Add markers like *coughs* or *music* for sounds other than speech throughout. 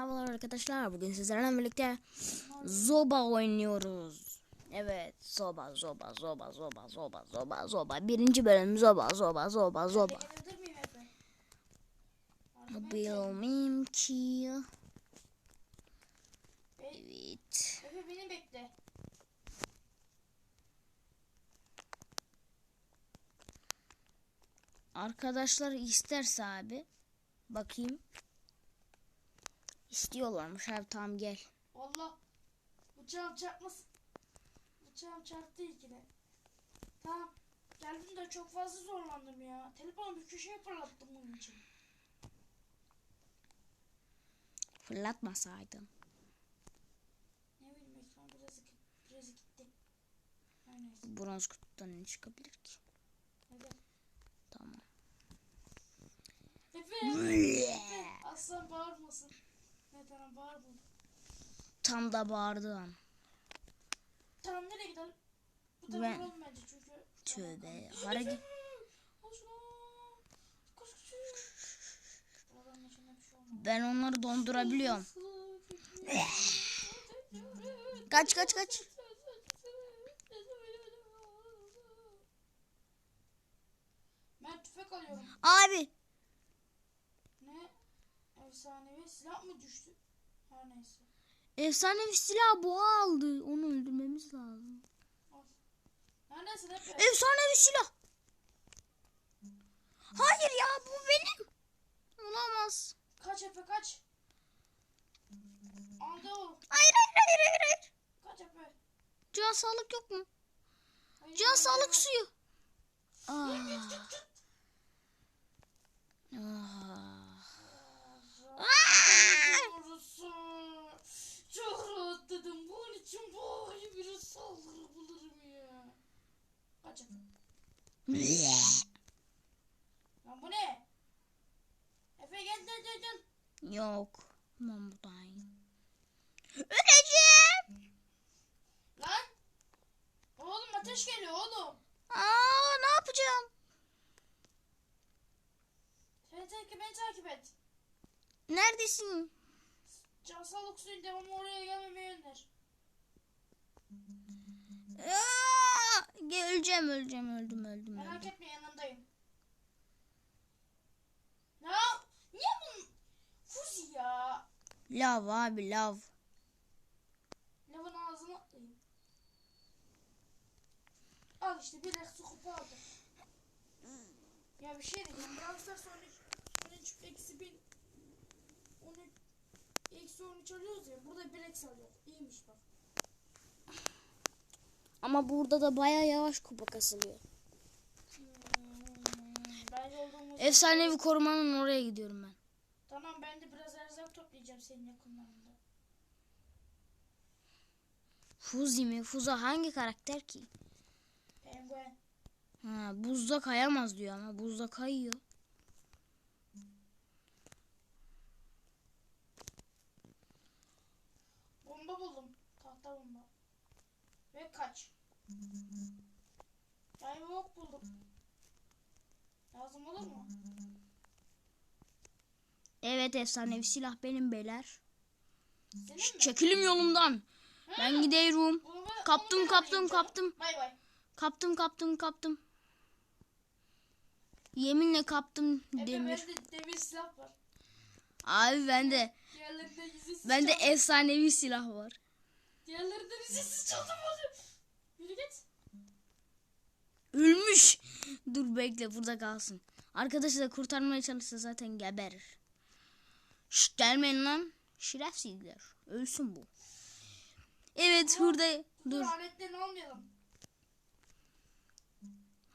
Merhabalar arkadaşlar. Bugün sizlerle birlikte Zoba oynuyoruz. Evet, Zoba, Zoba, Zoba, Zoba, Zoba, Zoba, Zoba. Birinci bölüm Zoba, Zoba, Zoba, Zoba. Bilmem ki. Evet. Efe beni bekle. Arkadaşlar isterse abi. Bakayım. İstiyorlarmış abi tamam gel. Allah. Bıçağım çarpmasın. Bıçağım çarptı ikide. Tamam. Geldim de çok fazla zorlandım ya. Telefonu bir köşeye fırlattım bunun için. Fırlatmasaydın. Ne bileyim ekran biraz, biraz gitti. Her neyse. Bronz kutudan ne çıkabilir ki? Neden? Tamam. Efe. Efe. Aslan bağırmasın. Neden bağırma. Tam da bağırdım. Tamam nereye gidelim? Bu tarafa ben... bence çünkü. Tövbe. Oradan yaşına bir şey. Ben onları dondurabiliyorum. Kaç kaç kaç. Ben tüfek alıyorum. Abi. Ne? Efsanevi silah mı düştü? Her neyse. Efsanevi silah boğa aldı. Onu öldürmemiz lazım. Neredesin Efe? Efsanevi silah. Hayır ya bu benim. Olamaz. Kaç Efe kaç. Aldı o. Hayır hayır hayır hayır. hayır. Kaç Efe. Can sağlık yok mu? Hayır, Can hayır, sağlık hayır. suyu. Git, git, git. Ah. Doğrusu. Çok rahatladım. Bunun için bari bir saldırı bulurum ya. Kaç Efe. Lan bu ne? Efe gel gel gel gel. Yok. Aman buradayım. Öleceğim. Lan. Oğlum ateş geliyor oğlum. Aa ne yapacağım? Seni takip beni takip et. Neredesin? Can sağlık suyun devamı oraya gelmemeyi öner. Aa, öleceğim öleceğim öldüm öldüm Merak öldüm. etme yanındayım. Ya niye bunun Fuzi ya? Lav abi lav. Lavın ağzına atlayayım. Al işte bir su kupa aldım. Ya bir şey diyeceğim. Brawl Stars 13, 13 eksi 1 13 eksi 13 alıyoruz ya. Burada 1 eksi alıyor. İyiymiş bak. Ama burada da baya yavaş kupa kasılıyor. Hmm. Efsanevi korumanın oraya gidiyorum ben. Tamam ben de biraz erzak toplayacağım senin yakınlarında. Fuzi mi? Fuza hangi karakter ki? Penguen. Ha, buzda kayamaz diyor ama buzda kayıyor. Bomba buldum. Tahta bomba. Ve kaç. Yani ok buldum. Lazım olur mu? Evet efsanevi silah benim beyler. Senin mi? çekilim yolumdan. Ben gidiyorum. Ben- Kaptım, onu kaptım, kaptım. Bay bay. Kaptım kaptım kaptım. Yeminle kaptım Efe demir. bende demir silah var. Abi bende bende efsanevi silah var. Diğerlerinden izinsiz çaldım onu. Yürü git. Ölmüş. Dur bekle burada kalsın. Arkadaşı da kurtarmaya çalışsa zaten geberir. Şşt gelmeyin lan. Şerefsizler. Ölsün bu. Evet burada Dur. dur. aletlerini almayalım.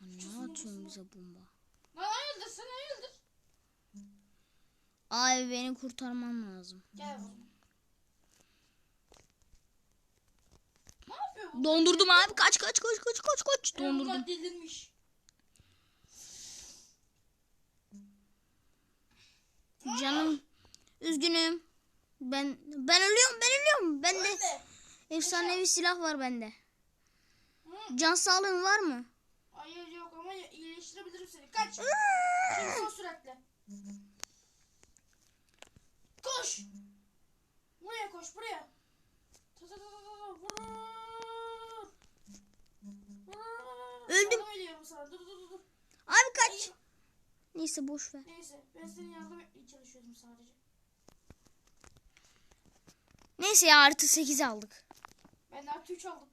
Ne atıyorsun bize bomba? Lan hayırdır sen hayırdır. Abi beni kurtarman lazım. Gel bakalım. Ne yapıyor bu? Dondurdum abi. Kaç kaç kaç kaç kaç kaç. Dondurdum. Delirmiş. Canım üzgünüm. Ben ben ölüyorum ben ölüyorum. Bende Öyle. efsanevi silah var bende. Can sağlığın var mı? Hayır yok ama iyileştirebilirim seni. Kaç. Şimdi süratle. Koş. Koş buraya. Ta ta ta ta ta, vur. Vur. Öldüm. Yardım ediyorum sana. Dur dur dur. dur. Abi kaç. Neyse boş ver. Neyse ben senin yardım etmeye çalışıyordum sadece. Neyse ya artı 8 aldık. Ben artı 3 aldım.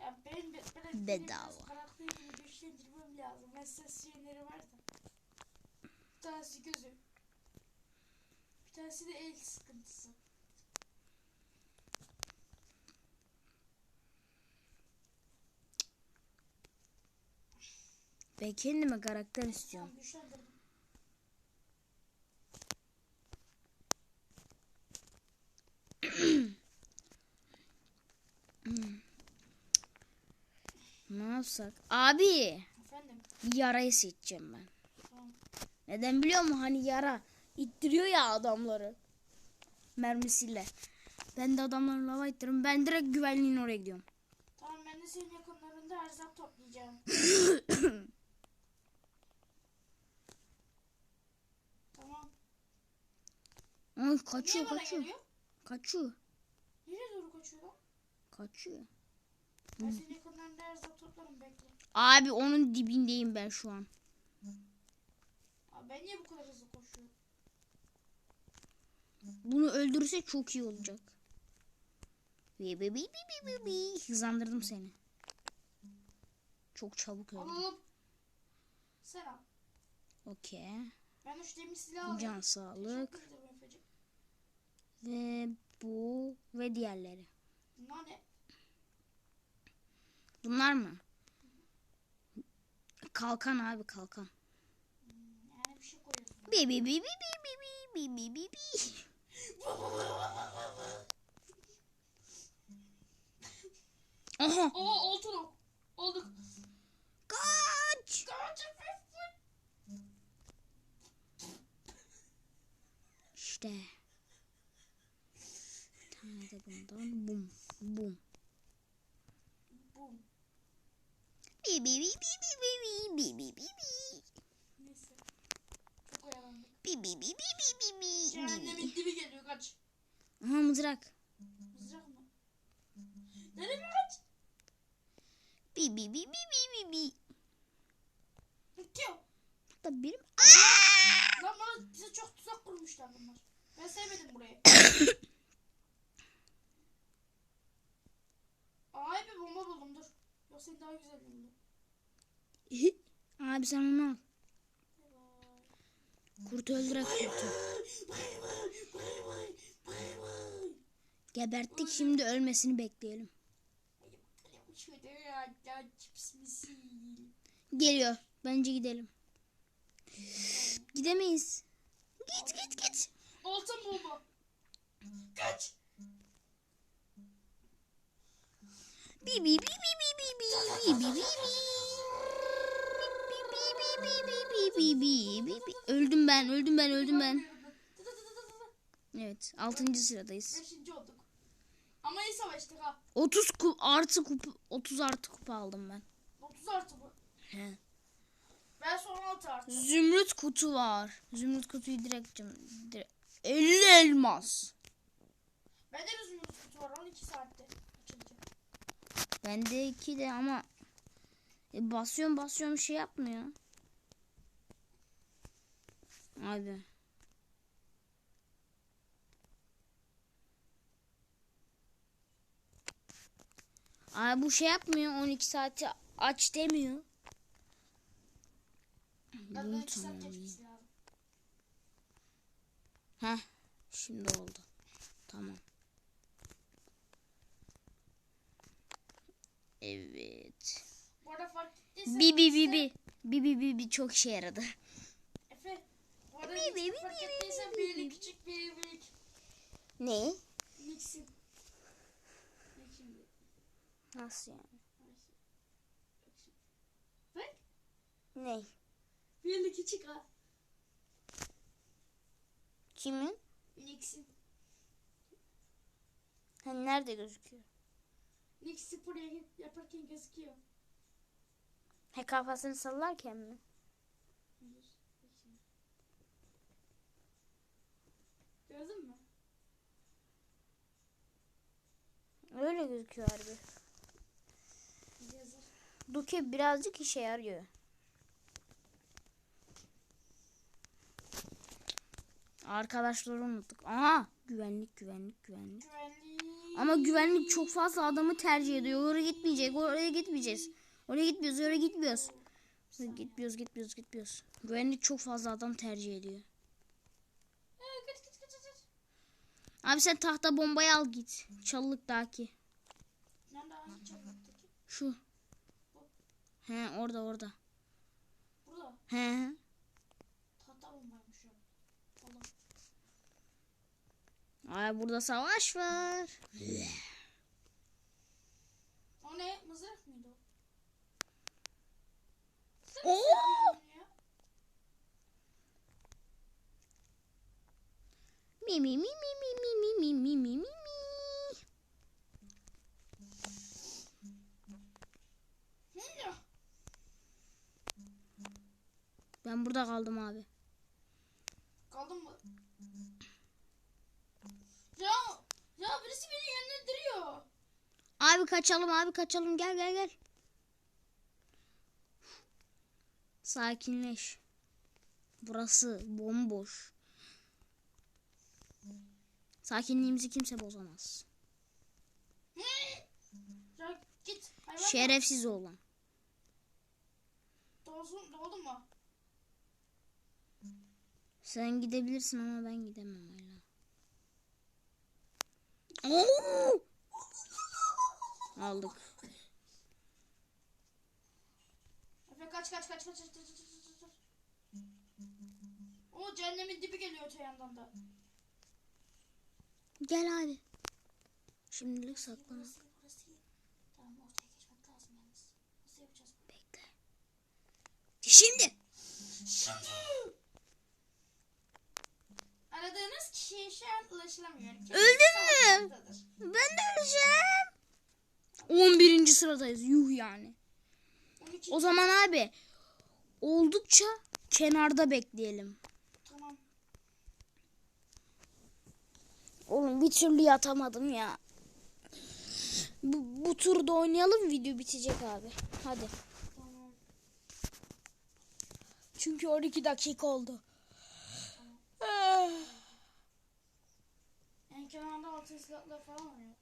Ya benim, be- benim, benim Bedava. karakterimi güçlendirmem lazım. Mesaj şeyleri var da. Bir tanesi gözü. Bir tanesi de el sıkıntısı. Ben kendime karakter istiyorum. *clears throat* Ne yapsak? Abi Efendim. yarayı seçeceğim ben. Tamam. Neden biliyor musun? Hani yara ittiriyor ya adamları. Mermisiyle. Ben de adamları lava ittiririm. Ben direkt güvenliğin oraya gidiyorum. Tamam ben de senin yakınlarında erzak toplayacağım. *coughs* tamam. Ay kaçıyor Niye kaçıyor. geliyor? Kaçıyor. Nereye doğru kaçıyor lan? Kaçıyor. Ben senin yakınlarında erzak toplarım bekle. Abi onun dibindeyim ben şu an. Abi ben niye bu kadar hızlı koşuyorum? Bunu öldürürse çok iyi olacak. Bi bi bi bi bi bi. Hızlandırdım seni. Çok çabuk öldü. Alalım. Sen al. Okey. Ben üç demir silah alayım. Can sağlık. Teşekkür ederim Efe'cim. Ve bu ve diğerleri. Bunlar ne? Bunlar mı? Kalkan abi kalkan. Yani bir şey koyuyorsun. Bi bi bi bi bi bi bi bi bi bi. *laughs* Aha. Altın ok. Olduk. Kaç. Kaç Efe. İşte. De bundan. Bum. Bum. Bum. Bi bi bi bi bi bi bi bi bi bi. Neyse. Çok oyalandık. Bi bi bi bi bi bi bi. Cehennemin dibi geliyor kaç. Aha mızrak. Mızrak mı? Nereye kaç? Bi bi bi bi bi bi bi. Bitiyor. Da benim. Lan bana bize çok tuzak kurmuşlar bunlar. Ben sevmedim burayı. Aa bir bomba buldum senin daha güzel buldum. Abi sen onu al. Kurt öldürek kurtu. Geberttik şimdi ölmesini bekleyelim. Geliyor. Bence gidelim. Gidemeyiz. Git git git. Altın bomba. Kaç. Bi bi bi bi Öldüm ben, öldüm ben, öldüm ben. Evet, 6. sıradayız. Beşinci olduk. Ama iyi savaştık ha. 30 ku artı kupa 30 artı kupa aldım ben. 30 artı bu. He. Ben son 16 artı. Zümrüt kutu var. Zümrüt kutuyu direkt, direkt 50 elmas. Bende de zümrüt kutu var 12 saatte. Bende 2 de ama e, basıyorum basıyorum şey yapmıyor. Abi. Abi bu şey yapmıyor. 12 saati aç demiyor. Bunu 12 saat tamamlayayım. geçmesi lazım. Heh. Şimdi oldu. Tamam. Evet. Bu arada fark ettiysen. Bi bi bi bi. Bi bi bi bi çok işe yaradı. Efe. Bu arada Bi, bi, bi, fark bi, bi, ettiysen bi, büyük bi. küçük büyük büyük. Ne? Mixin. Mixin. Nasıl yani? Bak. Ne? Büyük küçük ha. Kimin? Nix'in. Hani nerede gözüküyor? Nick spor yaparken gözüküyor. He kafasını sallarken mi? Hayır. Gördün mü? Öyle gözüküyor harbi. Yazık. Duke birazcık işe yarıyor. Arkadaşları unuttuk. Aha güvenlik güvenlik güvenlik. Güvenlik. Ama güvenlik çok fazla adamı tercih ediyor. Oraya gitmeyecek. Oraya gitmeyeceğiz. Oraya gitmiyoruz. Oraya gitmiyoruz. Gitmiyoruz gitmiyoruz gitmiyoruz. Güvenlik çok fazla adam tercih ediyor. Ee. Abi sen tahta bombayı al git. Çalılıktaki. Şu. He orada orada. Burada. He he. Tahta bombaymış o. Allah. Ay burada savaş var. O ne? Mızrak mıydı o? Oo! Mi mi mi mi mi mi mi mi mi mi mi mi. Ben burada kaldım abi. Kaldın mı? Ya, ya birisi beni yönlendiriyor. Abi kaçalım abi kaçalım gel gel gel. Sakinleş. Burası bomboş. Sakinliğimizi kimse bozamaz. Git. Şerefsiz olan. Doğdun, doğdun mu? Sen gidebilirsin ama ben gidemem hala. Oo! Aldık. Efe kaç kaç kaç kaç kaç kaç kaç O cehennemin dibi geliyor öte yandan da. Gel abi. Şimdilik saklan. Tamam ortaya geçmek lazım yalnız. Nasıl yapacağız? Bekle. Şimdi. Şimdi. Aradığınız kişiye şu an ulaşılamıyor. Öldün mü? Ben de öleceğim. 11. sıradayız. Yuh yani. 12. O zaman abi oldukça kenarda bekleyelim. Tamam. Oğlum bir türlü yatamadım ya. Bu, bu turda oynayalım video bitecek abi. Hadi. Tamam. Çünkü 12 dakika oldu. Ah. En kenarda altın silahlar falan oluyor.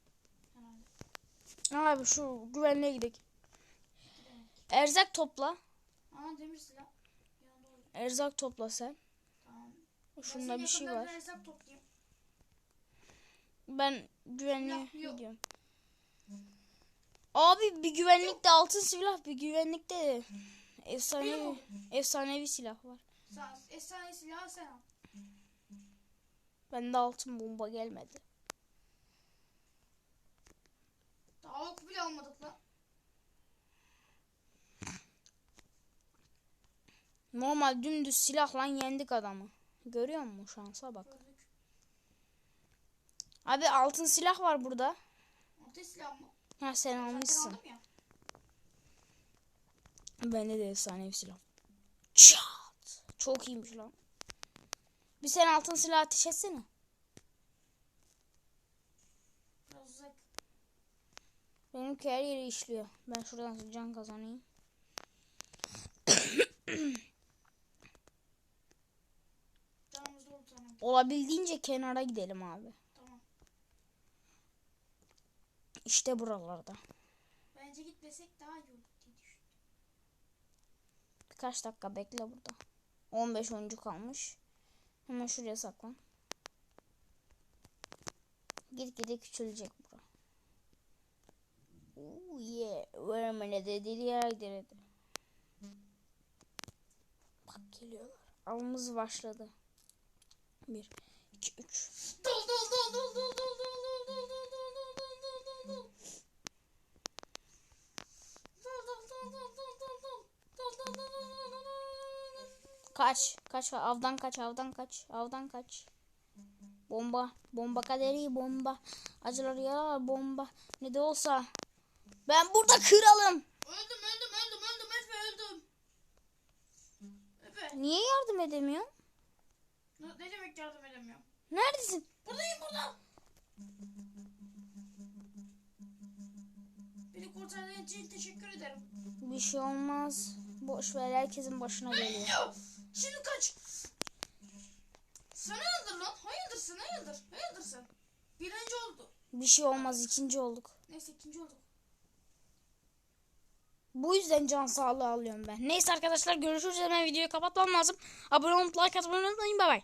Abi şu güvenliğe gidelim. Erzak topla. Aa demir silah. Erzak topla sen. Tamam. Şunda bir şey var. hesap toplayayım. Ben güvenliğe gidiyorum. Abi bir güvenlikte altın silah, bir güvenlikte efsanevi, efsanevi silah var. Sen efsane silahı sen al. Bende altın bomba gelmedi. Ok bile almadık lan. Normal dümdüz silahla yendik adamı. Görüyor musun şansa bak. Gördük. Abi altın silah var burada. Altın silah mı? Ha sen almışsın. Bende de efsanevi silah. Çat. Çok iyiymiş lan. Bir sen altın silah ateş etsene. Biraz uzak. Benimki her yeri işliyor. Ben şuradan can kazanayım. Olabildiğince kenara gidelim abi. Tamam. İşte buralarda. Bence gitmesek daha iyi olur diye düşündüm. Birkaç dakika bekle burada. 15 oyuncu kalmış. Hemen şuraya saklan. Gitgide küçülecek bura. Oh yeah. Where a minute dedi ya giderdi. Bak geliyorlar. Avımız başladı. 1 2 3 Dol dol dol dol dol dol dol dol dol dol dol dol dol dol dol dol. Dol dol dol dol dol dol dol. Dol dol dol dol dol dol dol. Kaç. Kaç. Avdan kaç. Avdan kaç. Avdan kaç. Bomba. Bomba kaderi bomba. Acılar ya bomba. Ne de olsa. Ben burada kralım. Öldüm öldüm öldüm öldüm Efe öldüm. Efe Niye yardım edemiyorum? ne, demek yardım edemiyorum? Neredesin? Buradayım burada. kurtardığın için teşekkür ederim. Bir şey olmaz. Boş ver herkesin başına geliyor. Yo, Şimdi kaç. Sen hayırdır lan? Hayırdır sen hayırdır? Hayırdır sen? Birinci oldu. Bir şey olmaz ikinci olduk. Neyse ikinci olduk. Bu yüzden can sağlığı alıyorum ben. Neyse arkadaşlar görüşürüz. Hemen videoyu kapatmam lazım. Abone olup like atmayı unutmayın. Bay bay.